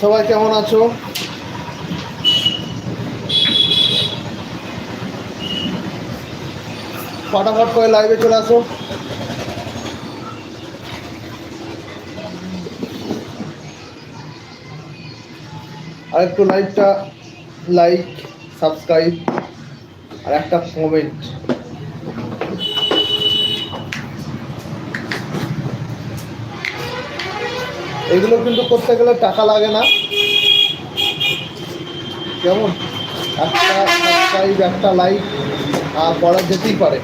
সবাই কেমন আছো? ফটাফট করে লাইভে চলে আসো। আর একটু লাইভটা লাইক সাবস্ক্রাইব আর একটা কমেন্ট এগুলো কিন্তু করতে গেলে টাকা লাগে না। কেমন? একটা সাবস্ক্রাইব একটা লাইক করা যেতেই পারে।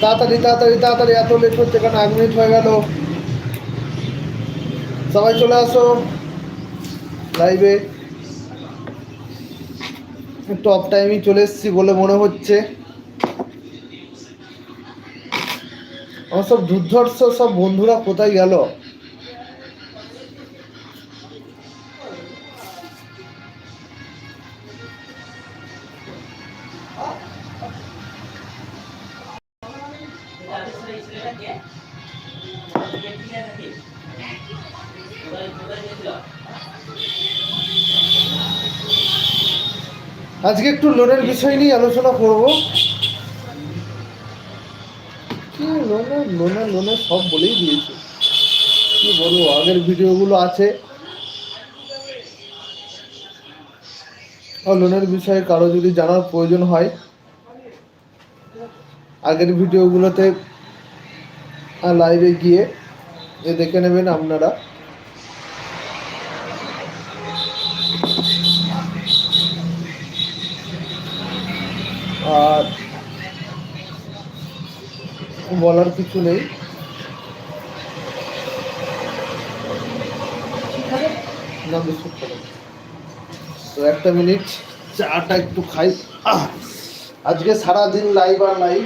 তাড়াতাড়ি তাড়াতাড়ি তাড়াতাড়ি, এত লেট হচ্ছে কেন? এক মিনিট হয়ে গেল। সবাই চলে আসো। লাইভে অফ টাইমই চলে এসেছি বলে মনে হচ্ছে। আমার সব দুর্ধর্ষ সব বন্ধুরা কোথায় গেল? আজকে একটু লোনের বিষয় নিয়ে আলোচনা করব। লোনের লোনের সব বলেই দিয়েছে। কি বলব, আগের ভিডিওগুলো আছে। লোনের বিষয়ে কারও যদি জানার প্রয়োজন হয়, আগের ভিডিওগুলোতে লাইভে গিয়ে দেখে নেবেন আপনারা। আর বলার কিছু নেই। তো একটা মিনিট চাটা একটু খাই। আজকে সারাদিন লাইভ আর লাইভ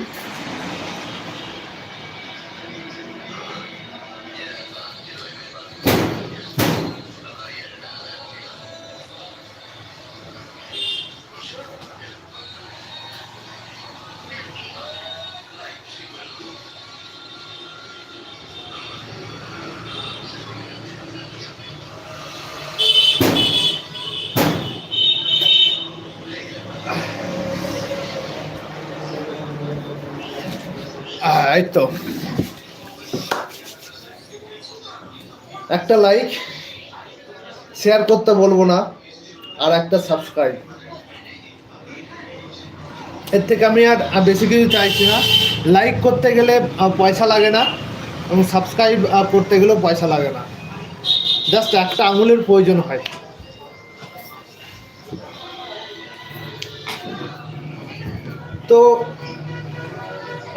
এই তো। একটা লাইক শেয়ার করতে বলব না, আর একটা সাবস্ক্রাইব এর থেকে আমি আর বেশি কিছু চাইছি না। লাইক করতে গেলে পয়সা লাগে না, এবং সাবস্ক্রাইব করতে গেলেও পয়সা লাগে না। জাস্ট একটা আঙুলের প্রয়োজন হয়। তো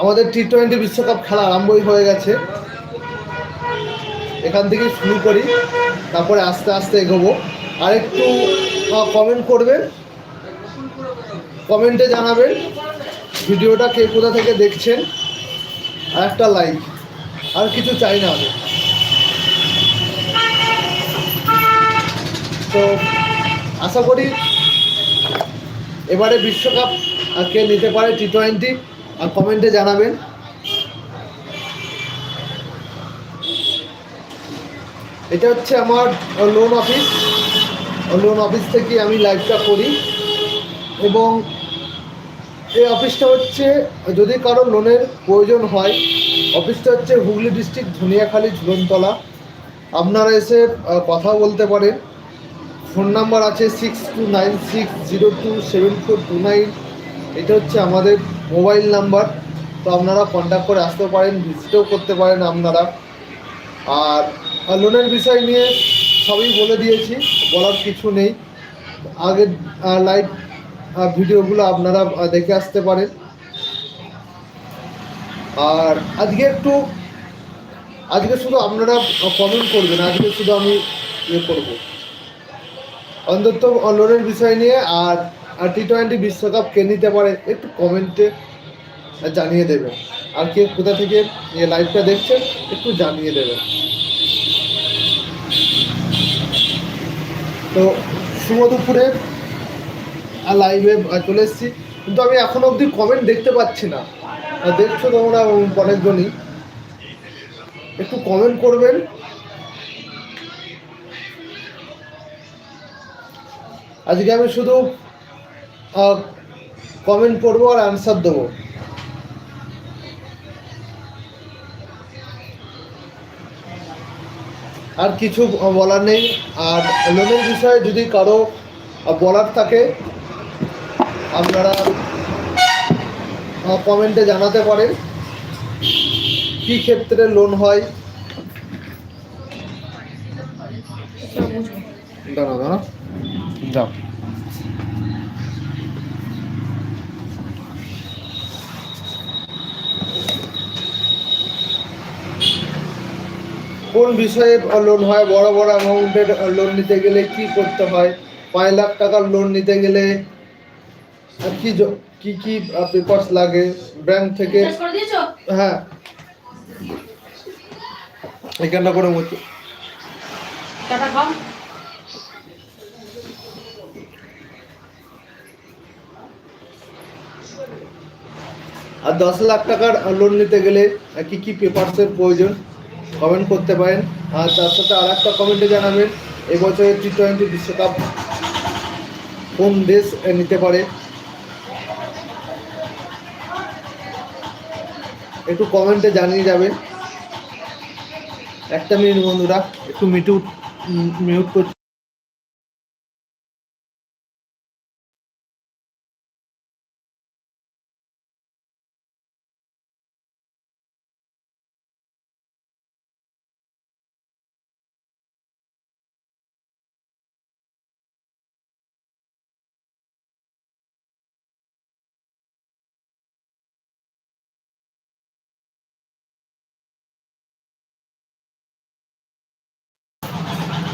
আমাদের টি টোয়েন্টি বিশ্বকাপ খেলা আরম্ভই হয়ে গেছে। এখান থেকে শুরু করি, তারপরে আস্তে আস্তে এগোবো। আর একটু কমেন্ট করবেন কমেন্টে জানাবেন ভিডিওটা কে কোথা থেকে দেখছেন। আর একটা লাইক আর কিছু চাই না আমি। তো, আশা করি এবারে বিশ্বকাপ কে নিতে পারে টি টোয়েন্টি আর কমেন্টে জানাবেন। এটা হচ্ছে আমার লোন অফিস লোন অফিস থেকে আমি লাইভটা করি। এবং এই অফিসটা হচ্ছে, যদি কারও লোনের প্রয়োজন হয় অফিসটা হচ্ছে হুগলি ডিস্ট্রিক্ট ধনিয়াখালী ঝুলনতলা। আপনারা এসে কথা বলতে পারেন। ফোন নাম্বার আছে six two nine six zero two seven four two nine এটা হচ্ছে আমাদের মোবাইল নাম্বার, তো আপনারা কন্ট্যাক্ট করে আসতে পারেন ভিজিটও করতে পারেন আপনারা। আর লোনের বিষয় নিয়ে সবই বলে দিয়েছি, বলার কিছু নেই। আগের লাইভ ভিডিওগুলো আপনারা দেখে আসতে পারেন। আর আজকে একটু, আজকে শুধু আপনারা কমেন্ট করবেন, আজকে শুধু আমি ইয়ে করব। অন্তত লোনের বিষয় নিয়ে, আর টি টোয়েন্টি বিশ্বকাপ কে নিতে পারে একটু কমেন্টে জানিয়ে দেবেন আর কে কোথা থেকে এই লাইভটা দেখছেন একটু জানিয়ে দেবেন তো দুপুরে লাইভে চলে এসেছি। কিন্তু আমি এখনও অবধি কমেন্ট দেখতে পাচ্ছি না। আর দেখছ তোমরা অনেকজনই একটু কমেন্ট করবেন। আজকে আমি শুধু কমেন্ট করব আর অ্যান্সার দেবো। আর কিছু বলার নেই। আর লোনের বিষয়ে যদি কারও বলার থাকে আপনারা কমেন্টে জানাতে পারেন। কি ক্ষেত্রে লোন হয়? দাঁড়া দাঁড়া যাও। কোন বিষয়ে লোন হয়? বড় বড় অ্যামাউন্টের লোন নিতে গেলে কি করতে হয়? পাঁচ লাখ টাকার লোন নিতে গেলে আর কি কি কি পেপারস লাগে? ব্যাংক থেকে হ্যাঁ। এখানটা করে খাও আর দশ লাখ টাকার লোন নিতে গেলে কি কি পেপারসের প্রয়োজন? কমেন্ট করতে পারেন। আর তার সাথে আর একটা কমেন্টে জানাবেন, এবছরের টি টোয়েন্টি বিশ্বকাপ কোন দেশ নিতে পারে? একটু কমেন্টে জানিয়ে যাবেন। একটা মিনিট বন্ধুরা, একটু মিটু মিউট করছি।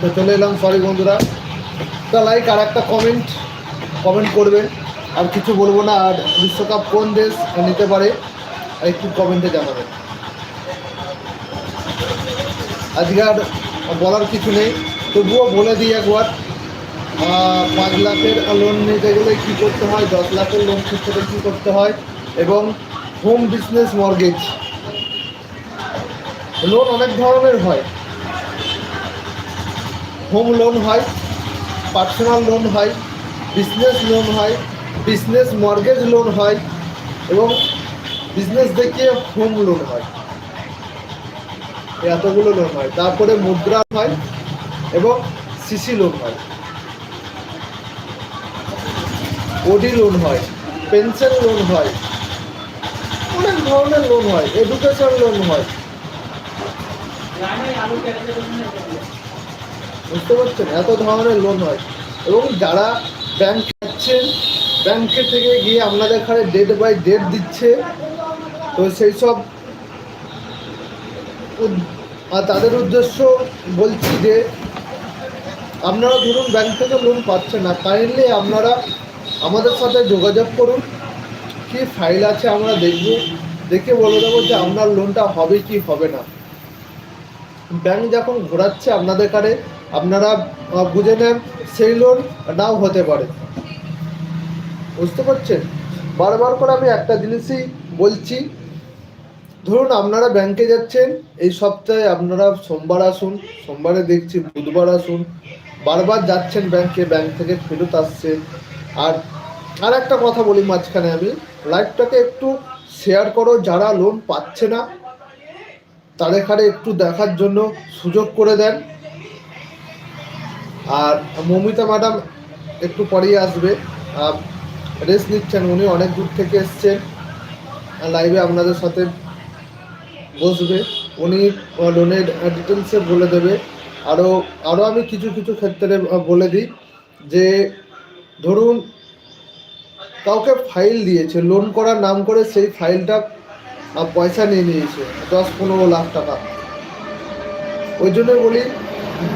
তো চলে এলাম সরি বন্ধুরা। একটা লাইক আর একটা কমেন্ট কমেন্ট করবেন আর কিছু বলব না, আর বিশ্বকাপ কোন দেশ নিতে পারে, আর একটু কমেন্টে জানাবেন আজকে আর বলার কিছু নেই, তবুও বলে দিই একবার পাঁচ লাখের লোন নিতে গেলে কী করতে হয়, দশ লাখের লোন ক্ষেত্রে কী করতে হয়, এবং হোম বিজনেস মর্গেজ লোন অনেক ধরনের হয়। হোম লোন হয়, পার্সোনাল লোন হয়, বিজনেস লোন হয়, বিজনেস মর্গেজ লোন হয় এবং বিজনেস দেখিয়ে হোম লোন হয়। এতগুলো লোন হয়। তারপরে মুদ্রা হয় এবং সিসি লোন হয়। ওডি লোন হয়, পেনশন লোন হয়, অনেক ধরনের লোন হয়, এডুকেশন লোন হয়। বুঝতে পারছেন? এত ধরনের লোন হয়। এবং যারা ব্যাংক যাচ্ছেন ব্যাংকে থেকে গিয়ে আপনাদের এখানে ডেট বাই ডেট দিচ্ছে, তো সেই সব আর তাদের উদ্দেশ্য বলছি যে, আপনারা ধরুন ব্যাংক থেকে লোন পাচ্ছেন না কাইন্ডলি আপনারা আমাদের সাথে যোগাযোগ করুন। কি ফাইল আছে আমরা দেখব। দেখে বলে দেবো যে আপনার লোনটা হবে কি হবে না। ব্যাংক যখন ঘোরাচ্ছে আপনাদের কারে আপনারা বুঝে নেন, সেই লোন নাও হতে পারে। বুঝতে পারছেন? বারবার করে আমি একটা জিনিসই বলছি, ধরুন আপনারা ব্যাংকে যাচ্ছেন, এই সপ্তাহে আপনারা সোমবার আসুন, সোমবারে দেখছি বুধবার আসুন, বারবার যাচ্ছেন ব্যাংকে, ব্যাংক থেকে ফেরত আসছেন আর আর একটা কথা বলি মাঝখানে আমি, লাইফটাকে একটু শেয়ার করো, যারা লোন পাচ্ছে না, তাদের একটু দেখার জন্য সুযোগ করে দেন। আর মৌমিতা ম্যাডাম একটু পরেই আসবে। রেস্ট নিচ্ছেন, উনি অনেক দূর থেকে এসছেন। লাইভে আপনাদের সাথে বসবে। উনি লোনের ডিটেলসে বলে দেবে। আরও আরও আমি কিছু কিছু ক্ষেত্রে বলে দিই যে, ধরুন, কাউকে ফাইল দিয়েছে লোন করার নাম করে সেই ফাইলটা পয়সা নিয়ে নিয়েছে, দশ, পনেরো লাখ টাকা। ওই জন্য বলি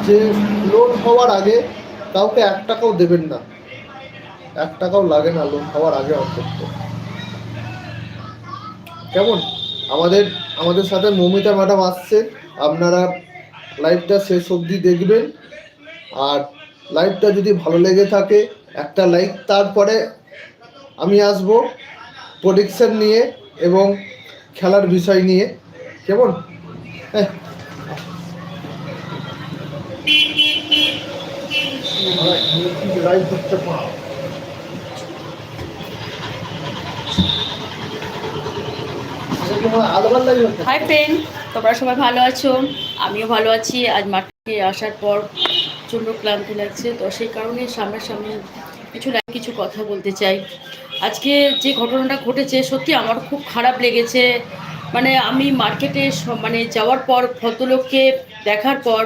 যে লোন হওয়ার আগে কাউকে এক টাকাও দেবেন না। এক টাকাও লাগে না লোন হওয়ার আগে অন্তত। কেমন? আমাদের আমাদের সাথে মমিতা ম্যাডাম আসছে। আপনারা লাইভটা শেষ অবধি দেখবেন। আর লাইভটা যদি ভালো লেগে থাকে, একটা লাইক তারপরে আমি আসব প্রোডিকশন নিয়ে এবং খেলার বিষয় নিয়ে। কেমন? হ্যাঁ। লাইভ করতে পারো হাই তোমরা সবাই ভালো আছো? আমিও ভালো আছি। আজ মাঠে আসার পর প্রচণ্ড ক্লান্তি লাগছে, তো সেই কারণে সামনাসামনি কিছু না কিছু কথা বলতে চাই। আজকে যে ঘটনাটা ঘটেছে, সত্যি আমার খুব খারাপ লেগেছে। মানে আমি মার্কেটে মানে যাওয়ার পর ভদ্রলোককে দেখার পর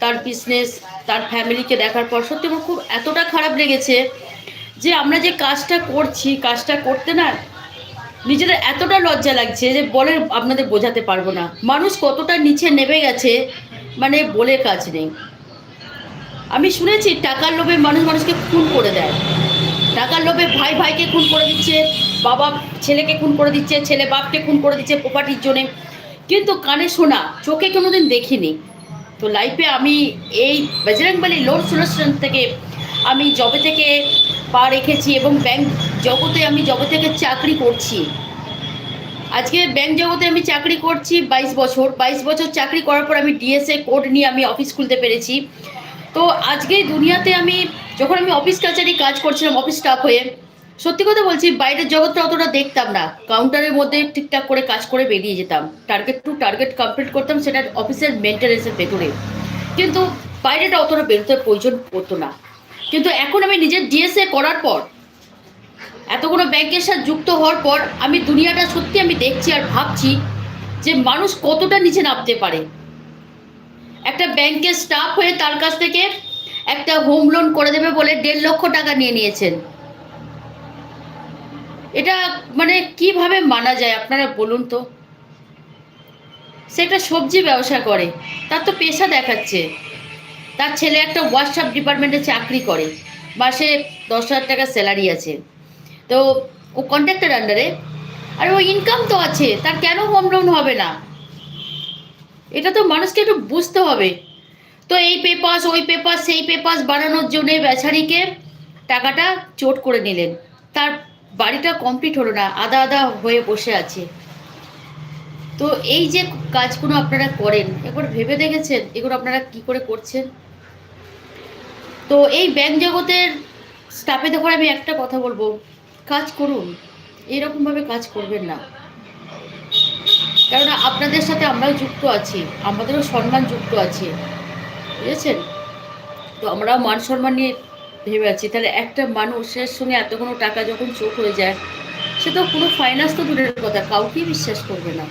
তার বিজনেস তার ফ্যামিলিকে দেখার পর সত্যি আমার খুব এতটা খারাপ লেগেছে যে আমরা যে কাজটা করছি, কাজটা করতে না নিজেদের এতটা লজ্জা লাগছে যে বলে আপনাদের বোঝাতে পারব না। মানুষ কতটা নিচে নেমে গেছে মানে বলে কাজ নেই। আমি শুনেছি টাকার লোভে মানুষ মানুষকে খুন করে দেয়। টাকার লোভে ভাই ভাইকে খুন করে দিচ্ছে, বাবা ছেলেকে খুন করে দিচ্ছে, ছেলে বাপকে খুন করে দিচ্ছে প্রপার্টির জন্যে। কিন্তু কানে শোনা, চোখে কোনোদিন দেখিনি। তো লাইফে আমি এই বজরংবলী লোন সলিউশন থেকে আমি জবে থেকে পা রেখেছি এবং ব্যাংক জগতে আমি জবে থেকে চাকরি করছি। আজকে ব্যাংক জগতে আমি চাকরি করছি বাইশ বছর। বাইশ বছর চাকরি করার পর আমি ডিএসএ কোড নিয়ে আমি অফিস খুলতে পেরেছি। তো আজকে দুনিয়াতে আমি, যখন আমি অফিস কাছারি কাজ করছিলাম অফিস স্টাফ হয়ে সত্যি কথা বলছি, বাইরের জগৎটা অতটা দেখতাম না। কাউন্টারের মধ্যে ঠিকঠাক করে কাজ করে বেরিয়ে যেতাম। টার্গেট টু টার্গেট কমপ্লিট করতাম, সেটা অফিসের মেনটেন্যান্সের ভেতরে। কিন্তু বাইরেটা অতটা বেরোতে প্রয়োজন পড়তো না। কিন্তু এখন আমি নিজের ডিএসএ করার পর, এতগুলো ব্যাংকের সাথে যুক্ত হওয়ার পর, আমি দুনিয়াটা সত্যি আমি দেখছি আর ভাবছি যে মানুষ কতটা নিচে নামতে পারে। একটা ব্যাংকের স্টাফ হয়ে তার কাছ থেকে একটা হোম লোন করে দেবে বলে দেড় লক্ষ টাকা নিয়ে নিয়েছেন। এটা মানে কীভাবে মানা যায়? আপনারা বলুন তো। সে একটা সবজি ব্যবসা করে, তার তো পেশা দেখাচ্ছে। তার ছেলে একটা হোয়াটসঅ্যাপ ডিপার্টমেন্টে চাকরি করে, মাসে দশ হাজার টাকা স্যালারি আছে। তো ও কন্ট্রাক্টর আন্ডারে আর ও ইনকাম তো আছে, তার কেন হোম লোন হবে না? এটা তো মানুষকে একটু বুঝতে হবে। তো এই পেপাস ওই পেপাস সেই পেপাস বানানোর জন্য বেচারিকে টাকাটা চোট করে নিলেন। তার বাড়িটা কমপ্লিট হলো না আদা আদা হয়ে বসে আছে। তো এই যে কাজগুলো আপনারা করেন, একবার ভেবে দেখেছেন এগুলো আপনারা কি করে করছেন? তো এই ব্যাংক জগতের স্টাফে দেখো আমি একটা কথা বলব, কাজ করুন, এরকমভাবে কাজ করবেন না। কেননা আপনাদের সাথে আমরাও যুক্ত আছি, আমাদেরও সম্মান যুক্ত আছে, বুঝেছেন? তো আমরাও মান সম্মান নিয়ে ভেবে আছি তাহলে একটা মানুষের সঙ্গে এতগুলো টাকা যখন চোখ হয়ে যায়, সে তো কোনো ফাইন্যান্স তো দূরের কথা, কাউকেই বিশ্বাস করবে না।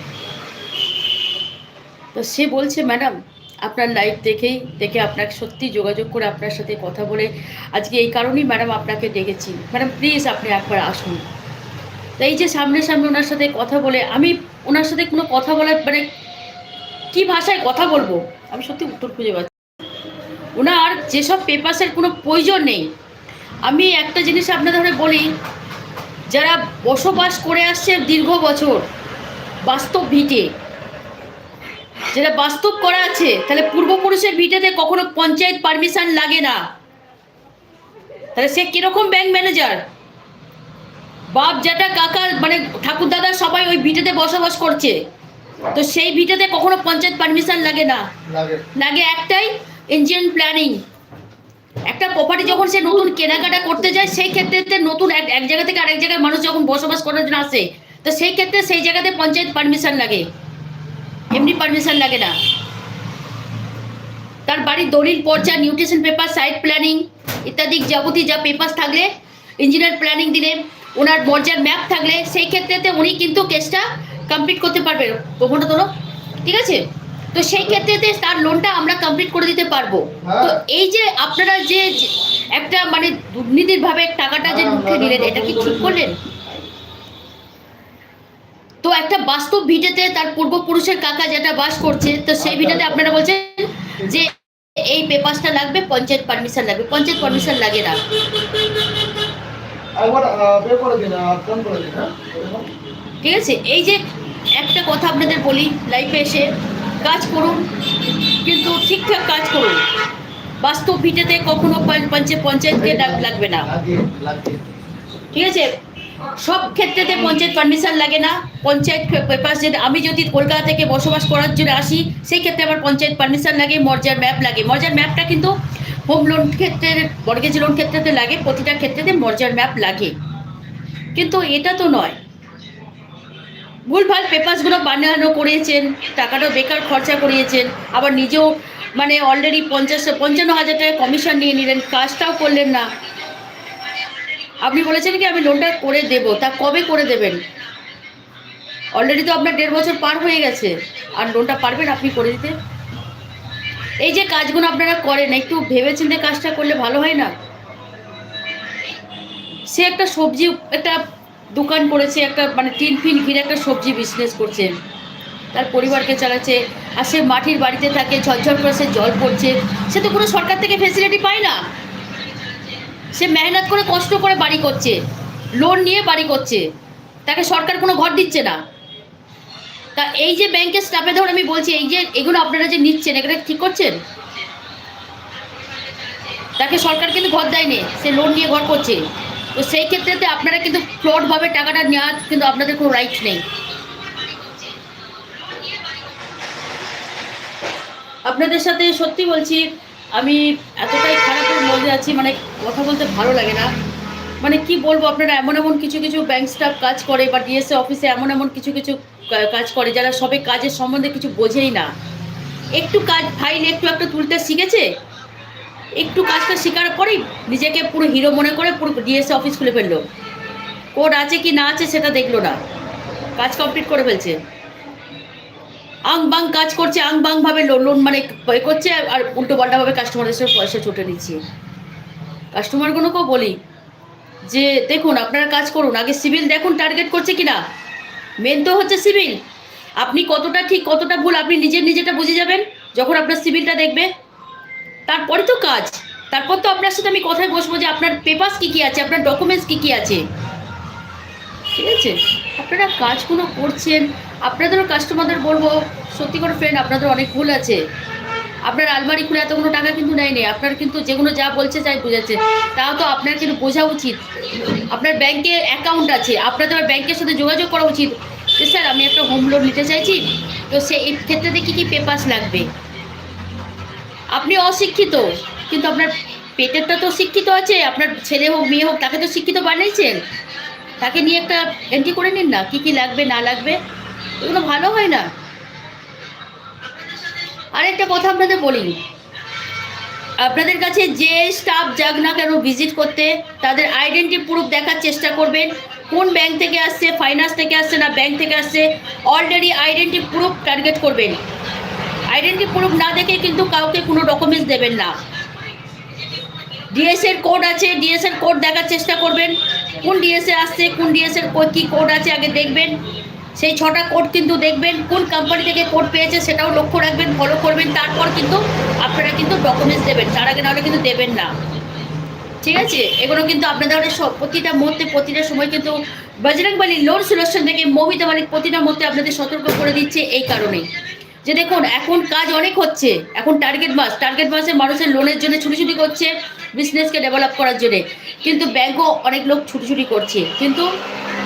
তো সে বলছে, ম্যাডাম, আপনার লাইভ দেখেই, দেখে আপনাকে সত্যি যোগাযোগ করে আপনার সাথে কথা বলে আজকে এই কারণেই ম্যাডাম আপনাকে ডেকেছি ম্যাডাম প্লিজ আপনি একবার আসুন। তো এই যে সামনে সামনে ওনার সাথে কথা বলে, আমি ওনার সাথে কোনো কথা বলার মানে কী ভাষায় কথা বলব? আমি সত্যি উত্তর খুঁজে পাচ্ছি ওনার যেসব পেপার্সের কোনো প্রয়োজন নেই আমি একটা জিনিস আপনাদের বলি যারা বসবাস করে আসছে দীর্ঘ বছর বাস্তব ভিটে যেটা বাস্তব করা আছে তাহলে পূর্বপুরুষের ভিটেতে কখনো পঞ্চায়েত পারমিশন লাগে না। তাহলে সে কীরকম ব্যাংক ম্যানেজার বাপ জ্যাঠা কাকা মানে ঠাকুর দাদা সবাই ওই ভিটেতে বসবাস করছে তো সেই ভিটেতে কখনো পঞ্চায়েত পারমিশন লাগে না? লাগে একটাই ইঞ্জিন প্ল্যানিং একটা প্রপার্টি যখন সে নতুন কেনাকাটা করতে যায়, সেই ক্ষেত্রে নতুন এক এক জায়গা থেকে আরেক জায়গায় মানুষ যখন বসবাস করার জন্য আসে, তো সেই ক্ষেত্রে সেই জায়গাতে পঞ্চায়েত পারমিশন লাগে। এমনি পারমিশন লাগে না। তার বাড়ির দলিল, পর্চা নিউট্রিশন পেপার সাইট প্ল্যানিং ইত্যাদি যাবতীয় যা পেপার থাকলে ইঞ্জিনিয়ার প্ল্যানিং দিলে, ওনার মর্যার ম্যাপ থাকলে, সেই ক্ষেত্রেতে উনি কিন্তু কেসটা কমপ্লিট করতে পারবে। তোলো। ঠিক আছে? তো সেই ক্ষেত্রেতে তার লোনটা আমরা কমপ্লিট করে দিতে পারব। তো এই যে আপনারা যে একটা মানে দুর্নীতির ভাবে টাকাটা যে লুটে নিলেন এটা কি ঠিক করলেন? তো একটা বাস্তব ভিটেতে তার পূর্বপুরুষের কাকা যেটা বাস করছে তো সেই ভিটাতে আপনারা বলছেন যে এই পেপারসটা লাগবে পঞ্চায়েত পারমিশন লাগবে পঞ্চায়েত পারমিশন লাগে না। হ্যাঁ। ঠিক আছে? এই যে একটা কথা আপনাদের বলি লাইফে এসে কাজ করুন, কিন্তু ঠিকঠাক কাজ করুন। বাস্তব ভিটেতে কখনো পঞ্চায়েত পঞ্চায়েতকে লাগবে না। ঠিক আছে? সব ক্ষেত্রেতে পঞ্চায়েত পারমিশন লাগে না। পঞ্চায়েত পেপার যদি আমি যদি কলকাতা থেকে বসবাস করার জন্য আসি, সেই ক্ষেত্রে আমার পঞ্চায়েত পারমিশন লাগে, মর্জার ম্যাপ লাগে। মর্জার ম্যাপটা কিন্তু হোম লোন ক্ষেত্রে মর্গেজ লোন ক্ষেত্রেতে লাগে, প্রতিটা ক্ষেত্রেতে মর্জার ম্যাপ লাগে। কিন্তু এটা তো নয়। ভুলভাল পেপারসগুলো বানানো করিয়েছেন টাকাটা বেকার খরচা করিয়েছেন, আবার নিজেও মানে অলরেডি পঞ্চাশ, পঞ্চান্ন হাজার টাকা কমিশন নিয়ে নিলেন, কাজটাও করলেন না। আপনি বলেছেন কি, আমি লোনটা করে দেব, তা কবে করে দেবেন? অলরেডি তো আপনার দেড় বছর পার হয়ে গেছে, আর লোনটা পারবেন আপনি করে দিতে? এই যে কাজগুলো আপনারা করেন, একটু ভেবেচিন্তে কাজটা করলে ভালো হয় না? সে একটা সবজি, একটা দোকান করেছে একটা মানে টিন ফিন ঘিরে একটা সবজি বিজনেস করছে। তার পরিবারকে চালাচ্ছে, আর সে মাটির বাড়িতে থাকে, ঝরঝর করে সে জল পড়ছে। সে তো কোনো সরকার থেকে ফেসিলিটি পায় না। সে মেহনত করে, কষ্ট করে বাড়ি করছে লোন নিয়ে বাড়ি করছে। তাকে সরকার কোনো ঘর দিচ্ছে না। তা এই যে ব্যাংকের স্টাফে ধর আমি বলছি, এই যে এগুলো আপনারা যে নিচ্ছেন, এগুলো ঠিক করছেন? তাকে সরকার কিন্তু ঘর দেয়নি, সে লোন নিয়ে ঘর করছে। তো সেই ক্ষেত্রেতে আপনারা কিন্তু ফ্রডভাবে টাকাটা নেওয়ার কিন্তু আপনাদের কোনো রাইট নেই। আপনাদের সাথে সত্যি বলছি, আমি এতটাই খারাপের মধ্যে আছি মানে কথা বলতে ভালো লাগে না। মানে কি বলব, আপনারা এমন এমন কিছু কিছু ব্যাংক স্টাফ কাজ করে বা ডিএসএ অফিসে এমন এমন কিছু কিছু কাজ করে যারা সবে কাজের সম্বন্ধে কিছু বোঝেই না। একটু কাজ ফাইল একটু একটা তুলতে শিখেছে? একটু কাজটা শেখার পরেই নিজেকে পুরো হিরো মনে করে পুরো ডিএসএ অফিস খুলে ফেলল। কোড আছে কি না আছে সেটা দেখল না। কাজ কমপ্লিট করে ফেলছে। আং বাং কাজ করছে, আং বাং ভাবে লোন লোন মানে করছে আর উল্টো পাল্টাভাবে কাস্টমারদের সাথে পয়সা ছুটে নিচ্ছে। কাস্টমারগুলোকেও বলি যে, দেখুন, আপনারা কাজ করুন। আগে সিভিল দেখুন টার্গেট করছে কি না মেন তো হচ্ছে সিভিল আপনি কতটা ঠিক, কতটা ভুল, আপনি নিজের নিজেটা বুঝে যাবেন। যখন আপনার সিভিলটা দেখবে তারপরে তো কাজ। তারপর তো আপনার সাথে আমি কথায় বসবো যে আপনার পেপার্স কী কী আছে, আপনার ডকুমেন্টস কী কী আছে। ঠিক আছে? আপনারা কাজগুলো করছেন, আপনাদেরও কাস্টমারদের বলব, সত্যি করে ফ্রেন্ড আপনাদের অনেক ভুল আছে। আপনার আলমারি খুলে এতগুলো টাকা কিন্তু নেয়নি আপনার কিন্তু যেগুলো যা বলছে তাই বুঝাচ্ছে। তাও তো আপনার কিন্তু বোঝা উচিত। আপনার ব্যাংকে অ্যাকাউন্ট আছে, আপনাদের ব্যাংকের সাথে যোগাযোগ করা উচিত। স্যার আমি একটা হোম লোন নিতে চাইছি, তো সেই ক্ষেত্রে কী কী পেপার্স লাগবে। আপনি অশিক্ষিত, কিন্তু আপনার পেটেরটা তো শিক্ষিত আছে, আপনার ছেলে হোক, মেয়ে হোক, তাকে তো শিক্ষিত বানিয়েছেন। তাকে নিয়ে একটা এন্ট্রি করে নিন না, কী কী লাগবে, না লাগবে, এগুলো ভালো হয় না। আরেকটা কথা আপনাদের বলি, আপনাদের কাছে যে স্টাফ যাক না কেন ভিজিট করতে, তাদের আইডেন্টি প্রুফ দেখার চেষ্টা করবেন, কোন ব্যাংক থেকে আসছে ফাইন্যান্স থেকে আসছে না ব্যাংক থেকে আসছে অলরেডি আইডেন্টি প্রুফ টার্গেট করবেন। আইডেন্টি প্রুফ না দেখে কিন্তু কাউকে কোনো ডকুমেন্টস দেবেন না। ডিএসএর কোড আছে ডিএসএর কোড দেখার চেষ্টা করবেন। কোন ডিএসএ আসছে, কোন ডিএসএর কী কোড আছে আগে দেখবেন। সেই ছটা কোড কিন্তু দেখবেন, কোন কোম্পানি থেকে কোড পেয়েছে সেটাও লক্ষ্য রাখবেন ফলো করবেন, তারপর কিন্তু আপনারা কিন্তু ডকুমেন্টস দেবেন। তার আগে নাহলে কিন্তু দেবেন না। ঠিক আছে? এগুলো কিন্তু আপনাদের সব প্রতিটা মুহূর্তে, প্রতিটা সময় কিন্তু বজরং বালি লোন সলিউশন থেকে মৌমিতা মালিক প্রতিটা মুহূর্তে আপনাদের সতর্ক করে দিচ্ছে এই কারণে যে দেখুন, এখন কাজ অনেক হচ্ছে। এখন টার্গেট মাস টার্গেট মাসে মানুষের লোনের জন্য ছুটি করছে বিজনেসকে ডেভেলপ করার জন্য। কিন্তু ব্যাংকও অনেক লোক ছুটি করছে। কিন্তু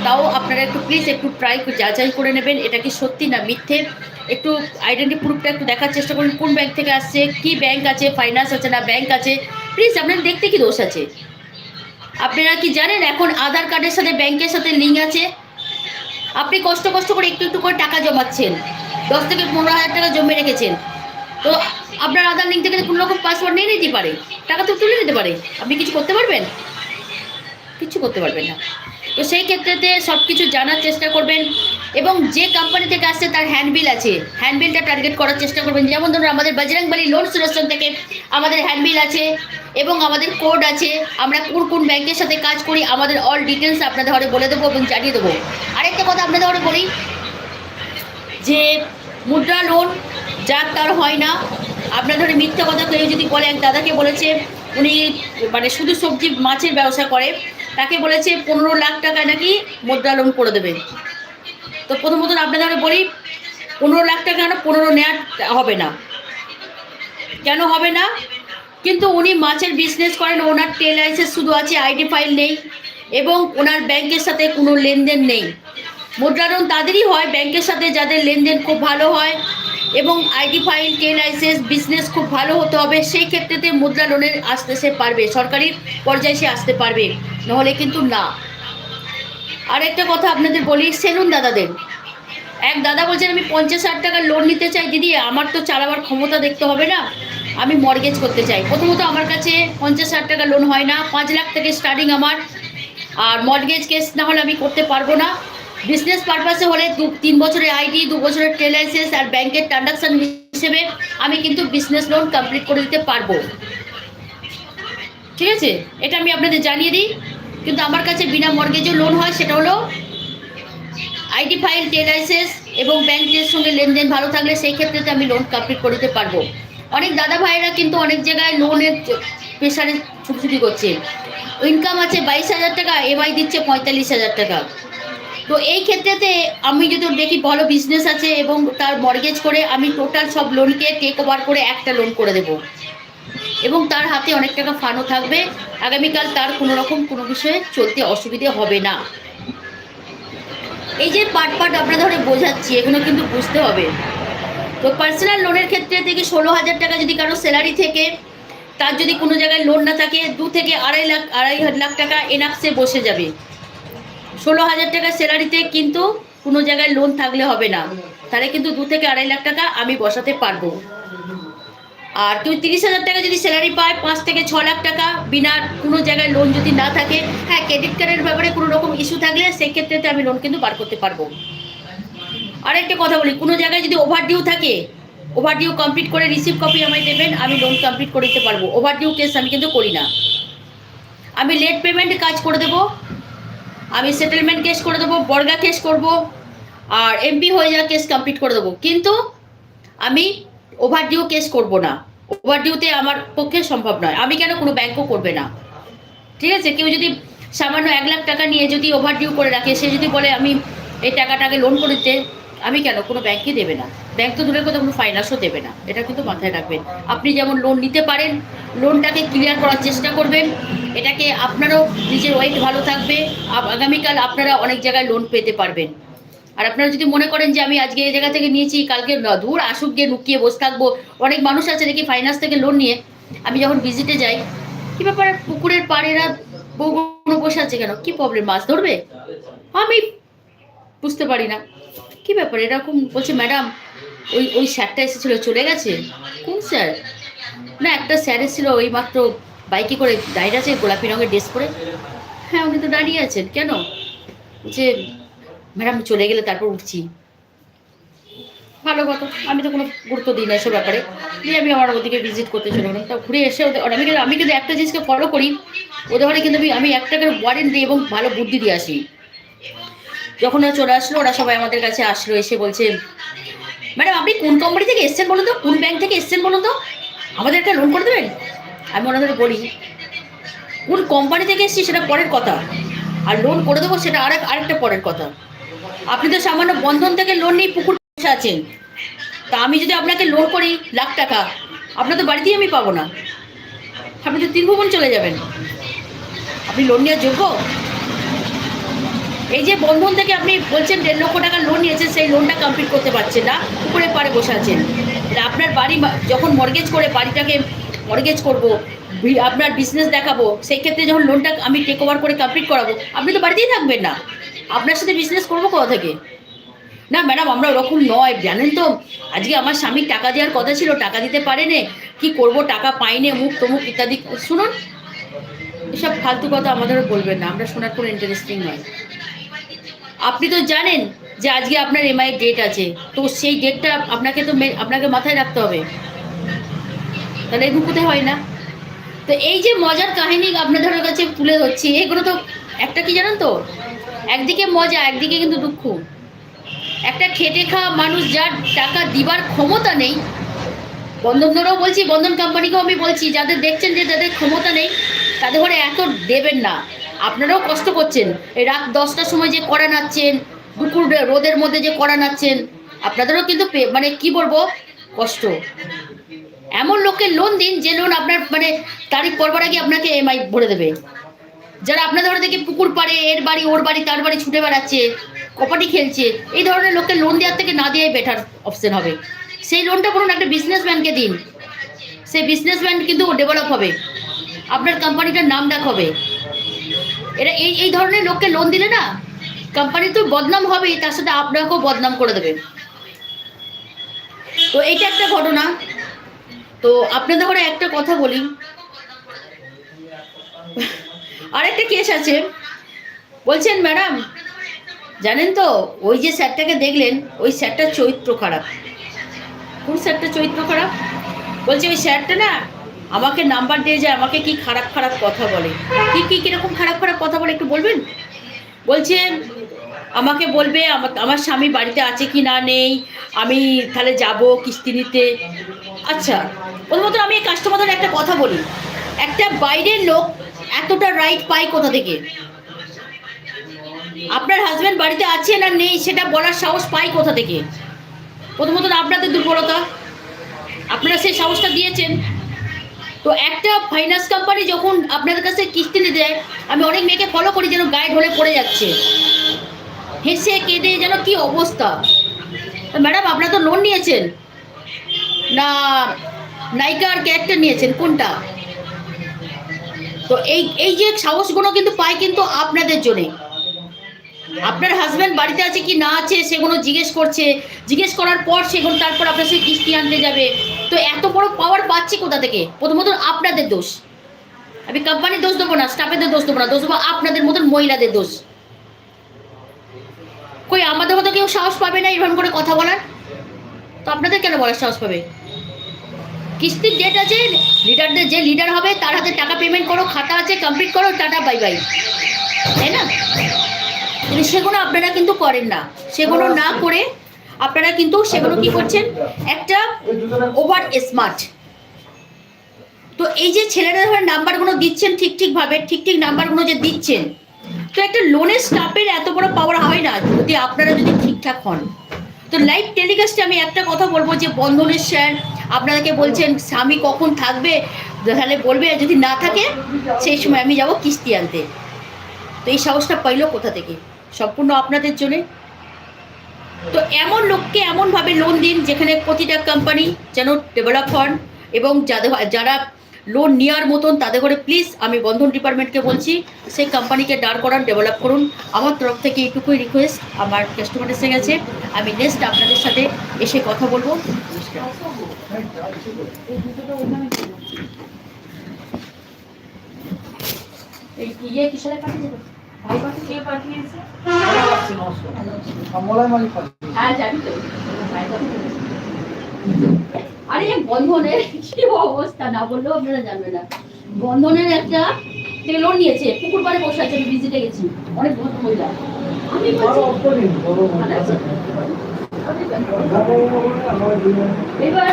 তাও আপনারা একটু প্লিজ একটু ট্রাই যাচাই করে নেবেন, এটা কি সত্যি না মিথ্যে? একটু আইডেন্টি প্রুফটা একটু দেখার চেষ্টা করুন, কোন ব্যাংক থেকে আসছে, কি ব্যাংক আছে ফাইন্যান্স আছে না ব্যাংক আছে? প্লিজ আপনার দেখতে কি দোষ আছে? আপনারা কি জানেন এখন আধার কার্ডের সাথে ব্যাংকের সাথে লিঙ্ক আছে? আপনি কষ্ট কষ্ট করে একটু একটু করে টাকা জমাচ্ছেন। দশ থেকে পনেরো হাজার টাকা জমে রেখেছেন। তো আপনার আধার লিঙ্ক থেকে কোনো রকম পাসওয়ার্ড নিয়ে নিতে পারে। টাকা তো তুলে নিতে পারে। আপনি কিছু করতে পারবেন? কিছু করতে পারবেন না। তো সেই ক্ষেত্রেতে সব কিছু জানার চেষ্টা করবেন এবং যে কোম্পানি থেকে আসছে তার হ্যান্ডবিল আছে। হ্যান্ডবিলটা টার্গেট করার চেষ্টা করবেন। যেমন ধরুন আমাদের বজরংবালি লোন সলিউশন থেকে আমাদের হ্যান্ডবিল আছে এবং আমাদের কোড আছে। আমরা কোন কোন ব্যাংকের সাথে কাজ করি, আমাদের অল ডিটেলস আপনাদের ঘরে বলে দেবো এবং জানিয়ে দেবো। আরেকটা কথা আপনাদের ঘরে বলি যে মুদ্রা লোন, যার তার হয় না, আপনার ধরে মিথ্যা কথা কেউ যদি বলে, এক দাদাকে বলেছে, উনি মানে শুধু সবজি মাছের ব্যবসা করে, তাকে বলেছে পনেরো লাখ টাকা নাকি মুদ্রা লোন করে দেবে। তো প্রথমত আপনাদের বলি, পনেরো লাখ টাকা না, পনেরো নেওয়া হবে না। কেন হবে না? কিন্তু উনি মাছের বিজনেস করেন, ওনার টেল লাইসেন্স শুধু আছে আইডি ফাইল নেই, এবং ওনার ব্যাংকের সাথে কোনো লেনদেন নেই। মুদ্রা লোন তাদেরই হয়, ব্যাংকের সাথে যাদের লেনদেন খুব ভালো হয় এবং আইডি ফাইল, কে লাইসেন্স বিজনেস খুব ভালো হতে হবে, সেই ক্ষেত্রেতে মুদ্রা লোনের আসতে সে পারবে সরকারি পর্যায়ে সে আসতে পারবে, নাহলে কিন্তু না। আর একটা কথা আপনাদের বলি, সেলুন দাদাদের। এক দাদা বলছেন, আমি পঞ্চাশ হাজার টাকার লোন নিতে চাই, দিদি, আমার তো চালাবার ক্ষমতা দেখতে হবে না, আমি মর্গেজ করতে চাই। প্রথমত আমার কাছে পঞ্চাশ হাজার টাকা লোন হয় না, পাঁচ লাখ থেকে স্টার্টিং আমার, আর মর্গেজ কেস না হলে আমি করতে পারব না। বিজনেস পারপাসে হলে দু, তিন বছরের আইডি দু বছরের ট্রেল লাইসেন্স আর ব্যাংকের ট্রানজাকশন হিসেবে আমি কিন্তু বিজনেস লোন কমপ্লিট করে দিতে পারব। ঠিক আছে? এটা আমি আপনাদের জানিয়ে দিই। কিন্তু আমার কাছে বিনা মর্গেজও লোন হয়, সেটা হলো আইডি ফাইল টে লাইসেন্স এবং ব্যাংকের সঙ্গে লেনদেন ভালো থাকলে সেই ক্ষেত্রে আমি লোন কমপ্লিট করে দিতে পারব। অনেক দাদা ভাইরা কিন্তু অনেক জায়গায় লোনের প্রেশারে ছুটি করছে। ইনকাম আছে বাইশ হাজার টাকা এমআই দিচ্ছে পঁয়তাল্লিশ হাজার টাকা। তো এই ক্ষেত্রেতে আমি যদি দেখি ভালো বিজনেস আছে এবং তার মর্গেজ করে আমি টোটাল সব লোনকে টেক ওভার করে একটা লোন করে দেবো। এবং তার হাতে অনেক টাকা ফানও থাকবে। আগামীকাল তার কোনো রকম কোনো বিষয়ে চলতে অসুবিধে হবে না। এই যে পার্ট পার্ট আপনাদের ধরে বোঝাচ্ছি, এগুলো কিন্তু বুঝতে হবে। তো পার্সোনাল লোনের ক্ষেত্রে থেকে ষোলো হাজার টাকা যদি কারও স্যালারি থেকে, তার যদি কোনো জায়গায় লোন না থাকে, দু থেকে আড়াই লাখ, আড়াই হাজার লাখ টাকা এনাফসে বসে যাবে। ষোলো হাজার টাকা স্যালারিতে কিন্তু কোনো জায়গায় লোন থাকলে হবে না। তাহলে কিন্তু দু থেকে আড়াই লাখ টাকা আমি বসাতে পারব। আর তুই তিরিশ হাজার টাকা যদি স্যালারি পায়, পাঁচ থেকে ছ লাখ টাকা বিনা কোনো জায়গায় লোন যদি না থাকে হ্যাঁ ক্রেডিট কার্ডের ব্যাপারে কোনো রকম ইস্যু থাকলে সেক্ষেত্রে আমি লোন কিন্তু বার করতে পারব। আর একটা কথা বলি, কোনো জায়গায় যদি ওভার ডিউ থাকে ওভার ডিউ কমপ্লিট করে রিসিভ কপি আমায় দেবেন, আমি লোন কমপ্লিট করে দিতে পারব। ওভার ডিউ কেস আমি কিন্তু করি না। আমি লেট পেমেন্টে কাজ করে দেবো আমি সেটেলমেন্ট কেস করে দেবো, বর্গা কেস করব, আর এমপি হয়ে যাওয়া কেস কমপ্লিট করে দেবো। কিন্তু আমি ওভার ডিউ কেস করব না। ওভার ডিউতে আমার পক্ষে সম্ভব নয়। আমি কেন কোনো ব্যাংকও করবে না? ঠিক আছে? কেউ যদি সামান্য এক লাখ টাকা নিয়ে যদি ওভার ডিউ করে রাখে, সে যদি বলে আমি এই টাকাটাকে লোন করে দিতে, আমি কেন? কোনো ব্যাংকই দেবে না। ব্যাংক তো দূরের কথা কোনো ফাইন্যান্সও দেবে না। এটা কিন্তু মাথায় রাখবেন। আপনি যেমন লোন নিতে পারেন লোনটাকে ক্লিয়ার করার চেষ্টা করবেন। এটাকে আপনারও নিজের ওয়েট ভালো থাকবে। আগামীকাল আপনারা অনেক জায়গায় লোন পেতে পারবেন। আর আপনারা যদি মনে করেন যে আমি আজকে এই জায়গা থেকে নিয়েছি, কালকে দূর আসুক গিয়ে লুকিয়ে বসে থাকব। অনেক মানুষ আছে দেখি ফাইন্যান্স থেকে লোন নিয়ে। আমি যখন ভিজিটে যাই, কি ব্যাপার, পুকুরের পাড়েরা বউগুলো বসে আছে কেন? কি প্রবলেম মাছ ধরবে? আমি বুঝতে পারি না। কি ব্যাপার, এরকম বলছে ম্যাডাম ওই ওই স্যারটা এসেছিল, চলে গেছে? কোন স্যার? না, একটা স্যার এসেছিল ওই মাত্র বাইকে করে দাঁড়িয়ে আছে, গোলাপি রঙের ড্রেস পরে। হ্যাঁ উনি তো দাঁড়িয়ে আছেন, কেন? যে, ম্যাডাম চলে গেলে তারপর উঠছি। ভালো কথা, আমি তো কোনো গুরুত্ব দিই না এসব ব্যাপারে। দিয়ে আমি আমার ওদিকে ভিজিট করতে চলে গেলাম, তা ঘুরে এসে ওদের আমি কিন্তু আমি কিন্তু একটা জিনিসকে ফলো করি, ওদের ঘরে কিন্তু আমি আমি একটা করে ওয়ারেন্ট দিই এবং ভালো বুদ্ধি দিয়ে আসি। যখন ওরা চলে আসলো, ওরা সবাই আমাদের কাছে আসলো, এসে বলছে ম্যাডাম আপনি কোন কোম্পানি থেকে এসছেন বলুন তো? কোন ব্যাংক থেকে এসছেন বলুন তো? আমাদের একটা লোন করে দেবেন? আমি ওনাদের বলি, কোন কোম্পানি থেকে এসছি সেটা পরের কথা। আর লোন করে দেবো সেটা আরেক, আরেকটা পরের কথা। আপনি তো সামান্য বন্ধন থেকে লোন নিয়ে পুকুর বসে আছেন। তা আমি যদি আপনাকে লোন করি লাখ টাকা, আপনার তো বাড়িতেই আমি পাবো না। আপনি তো তিন ভবন চলে যাবেন। আপনি লোন নেওয়ার যোগ্য? এই যে বন্ধন থেকে আপনি বলছেন দেড় লক্ষ টাকা লোন নিয়েছেন, সেই লোনটা কমপ্লিট করতে পারছেন না উপরে পারে বসে আছেন। আপনার বাড়ি যখন মর্গেজ করে বাড়িটাকে মর্গেজ করব আপনার বিজনেস দেখাবো, সেই ক্ষেত্রে যখন লোনটা আমি টেক ওভার করে কমপ্লিট করাবো, আপনি তো বাড়িতেই থাকবেন না। আপনার সাথে বিজনেস করব কোথা থেকে? না ম্যাডাম আমরা ওরকম নয়। জানেন তো, আজকে আমার স্বামীর টাকা দেওয়ার কথা ছিল, টাকা দিতে পারেনে, কি করব, টাকা পাইনে, মুখ তমুক ইত্যাদি। শুনুন, এসব ফালতু কথা আমাদেরও বলবেন না, আমরা শোনার কোনো ইন্টারেস্টিং নয়। আপনি তো জানেন যে আজকে আপনার এমআই ডেট আছে। তো সেই ডেটটা আপনাকে তো আপনাকে মাথায় রাখতে হবে। তাহলে এগুলো কোথায় হয় না? তো এই যে মজার কাহিনী আপনাদের কাছে তুলে ধরছি, এগুলো তো একটা কি জানেন তো? একদিকে মজা, একদিকে কিন্তু দুঃখ। একটা খেটে খাওয়া মানুষ যার টাকা দিবার ক্ষমতা নেই বন্ধনদেরও বলছি, বন্ধন কোম্পানিকেও আমি বলছি, যাদের দেখছেন যে যাদের ক্ষমতা নেই, তাদের ঘরে এত দেবেন না। আপনারাও কষ্ট করছেন। এই রাত দশটার সময় যে কড়া নাচ্ছেন দুপুর রোদের মধ্যে যে কড়া নাচ্ছেন আপনাদেরও কিন্তু মানে কি বলব, কষ্ট। এমন লোককে লোন দিন, যে লোন আপনার মানে তারিখ পরবার আগে আপনাকে এমআই ভরে দেবে। যারা আপনাদের ঘরে থেকে পুকুর পাড়ে, এর বাড়ি, ওর বাড়ি, তার বাড়ি ছুটে বেড়াচ্ছে, কপাটি খেলছে, এই ধরনের লোককে লোন দেওয়ার থেকে না দেওয়াই বেটার অপশন হবে। সেই লোনটা বলুন, একটা বিজনেসম্যানকে দিন। সেই বিজনেসম্যান কিন্তু ডেভেলপ হবে। আপনার কোম্পানিটার নাম ডাক হবে। এরা এই এই ধরনের লোককে লোন দিলে না কোম্পানি তো বদনাম হবেই, তার সাথে আপনাকেও বদনাম করে দেবে। তো এইটা একটা ঘটনা। তো আপনাদের ঘরে একটা কথা বলি। আরেকটা কেস আছে। বলছেন, ম্যাডাম, জানেন তো, ওই যে স্যারটাকে দেখলেন, ওই স্যারটার চরিত্র খারাপ। কোন স্যারটার চরিত্র খারাপ? বলছে, ওই স্যারটা না আমাকে নাম্বার দিয়ে যায়, আমাকে কি খারাপ খারাপ কথা বলে? কি কি, কীরকম খারাপ খারাপ কথা বলে একটু বলবেন? বলছে, আমাকে বলবে, আমার স্বামী বাড়িতে আছে কি না নেই, আমি তাহলে যাব কিস্তি নিতে। আচ্ছা প্রথমত আমি কাস্টমারদের একটা কথা বলি। একটা বাইরের লোক এতটা রাইট পায় কোথা থেকে? আপনার হাজব্যান্ড বাড়িতে আছে না নেই, সেটা বলার সাহস পাই কোথা থেকে? প্রথমত আপনাদের দুর্বলতা? আপনারা সেই সাহসটা দিয়েছেন। তো একটা ফাইন্যান্স কোম্পানি যখন আপনাদের কাছে কিস্তি নিতে দেয় আমি অনেক মেয়েকে ফলো করি যেন গায়ে ঢলে পড়ে যাচ্ছে। হেসে কেঁদে যেন কি অবস্থা। ম্যাডাম আপনারা তো লোন নিয়েছেন। না নায়িকার ক্যারেক্টার নিয়েছেন, কোনটা? তো এই এই যে সাহসগুলো কিন্তু পায় কিন্তু আপনাদের জন্যে। আপনার হাজব্যান্ড বাড়িতে আছে কি না আছে সেগুলো জিজ্ঞেস করছে। জিজ্ঞেস করার পর সেগুলো তারপর আপনার সেই কিস্তি আনতে যাবে। তো এত বড় পাওয়ার পাচ্ছি কোথা থেকে? প্রথমত আপনাদের দোষ। আমি কোম্পানির দোষ দেবো না স্টাফেদের দোষ দেবো না, দোষ দেবো আপনাদের মতন মহিলাদের দোষ। কই, আমাদের মতো কেউ সাহস পাবে না এরকম করে কথা বলার? তো আপনাদের কেন বলার সাহস পাবে? কিস্তির ডেট আছে লিডারদের যে লিডার হবে, তার হাতে টাকা পেমেন্ট করো, খাতা আছে কমপ্লিট করো, টাটা বাই বাই তাই না? কিন্তু সেগুলো আপনারা কিন্তু করেন না। সেগুলো না করে আপনারা কিন্তু সেগুলো কি করছেন? একটা ওভার স্মার্ট। তো এই যে ছেলেরা ধরে নাম্বারগুলো দিচ্ছেন ঠিক ঠিকভাবে, ঠিক ঠিক নাম্বারগুলো যে দিচ্ছেন, তো একটা লোনের স্টাফের এত বড় পাওয়ার হয় না যদি আপনারা যদি ঠিকঠাক হন। তো লাইভ টেলিকাস্টে আমি একটা কথা বলব যে বন্ধনের স্যার আপনাদেরকে বলছেন, স্বামী কখন থাকবে? তাহলে বলবে, যদি না থাকে, সেই সময় আমি যাব কিস্তি আনতে। তো এই সাহসটা পাইলো কোথা থেকে? সম্পূর্ণ আপনাদের জন্যে? তো এমন লোককে এমনভাবে লোন দিন যেখানে প্রতিটা কোম্পানি যেন ডেভেলপ হন এবং যাদের যারা লোন নেওয়ার মতন তাদের করে প্লিজ আমি বন্ধন ডিপার্টমেন্টকে বলছি সেই কোম্পানিকে দাঁড় করান ডেভেলপ করুন। আমার তরফ থেকে এইটুকুই রিকোয়েস্ট আমার কাস্টমার এসে গেছে আমি নেক্সট আপনাদের সাথে এসে কথা বলব। নমস্কার। এই ইয়ে কিসের পাঠিয়েছে হ্যাঁ। আরে বন্ধনের কি অবস্থা? না বললেও আপনারা জানবে না। বন্ধনের একটা থেকে লোন নিয়েছে পুকুর পাড়ে বসে আছে আমি ভিজিটে গেছি। অনেক ভদ্র মহিলা। আমি দুজন। এবার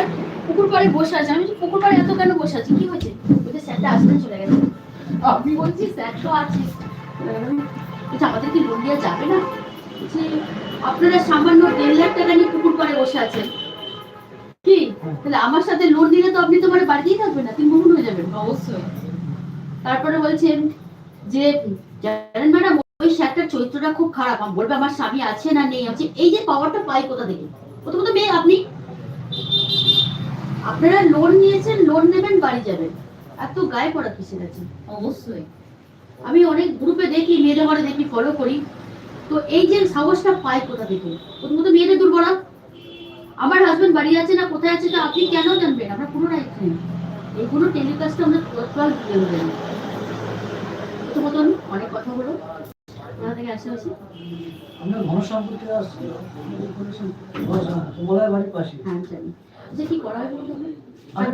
পুকুর পাড়ে বসে আছে আমি পুকুর পাড়ে এত কেন বসে আছে? কি হয়েছে? বলছে স্যারটা আসতে চলে গেছে। আমি বলছি স্যার তো আছে। বলছে আমাদের কি লোন দেওয়া যাবে না? বলছি আপনারা সামান্য দেড় লাখ টাকা নিয়ে পুকুর পাড়ে বসে আছেন। কি? তাহলে আমার সাথে লোন নিলে তো আপনি তোমার বাড়িতেই থাকবেন না তিন বহুন হয়ে যাবেন। অবশ্যই। তারপরে বলছেন যে জানেন ম্যাডাম ওই স্যারটার চরিত্রটা খুব খারাপ। আমি বলবে আমার স্বামী আছে না নেই? আছে এই যে পাওয়ারটা পাই কোথা থেকে? প্রথমত মেয়ে আপনি? আপনারা লোন নিয়েছেন লোন নেবেন বাড়ি যাবেন। এত গায়ে পড়া কিসের আছে? অবশ্যই। আমি অনেক গ্রুপে দেখি মেয়েদের ঘরে দেখি ফলো করি। তো এই যে সাহসটা পায় কোথা থেকে? প্রথমত মেয়েদের দুর্বলা। আমার হাজবেন্ড বাড়ি আছে না কোথায় আছে তো আপনি কেন জানবেন? আপনার কোনো রাইট নেই। এইগুলো টেলিকাস্টে আমরা প্রথমত অনেক কথা হলো কোথা থেকে আসে আসে আমরা থেকে আসছি। বাড়ির পাশে। হ্যাঁ জানি। আচ্ছা কি করা হয় বলুন আমি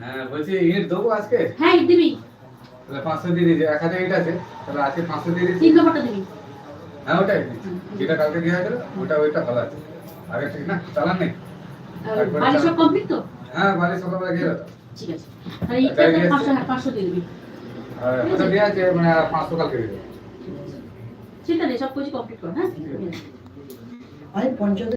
হ্যাঁ বলছি ইট দেবো আজকে? হ্যাঁ ইট দিবি। তাহলে পাঁচশো দিয়ে দিয়েছি এক হাজার আছে তাহলে আজকে পাঁচশো দিয়ে তিন নম্বরটা দিবি। হ্যাঁ ওটাই দিচ্ছি। যেটা কালকে দেওয়া হয়েছিল ওটা ওইটা ভালো আছে। আগে ঠিক না চালান নেই। আর বাড়ি সব কমপ্লিট তো? হ্যাঁ বাড়ি সকালবেলা গিয়ে ঠিক আছে। তাহলে? পাঁচশো পাঁচশো দিয়ে দিবি। আর ওটা দেওয়া আছে মানে পাঁচশো কালকে দিয়ে দেবো চিন্তা নেই সব কিছু কমপ্লিট কর হ্যাঁ? আমি পঞ্চায়েত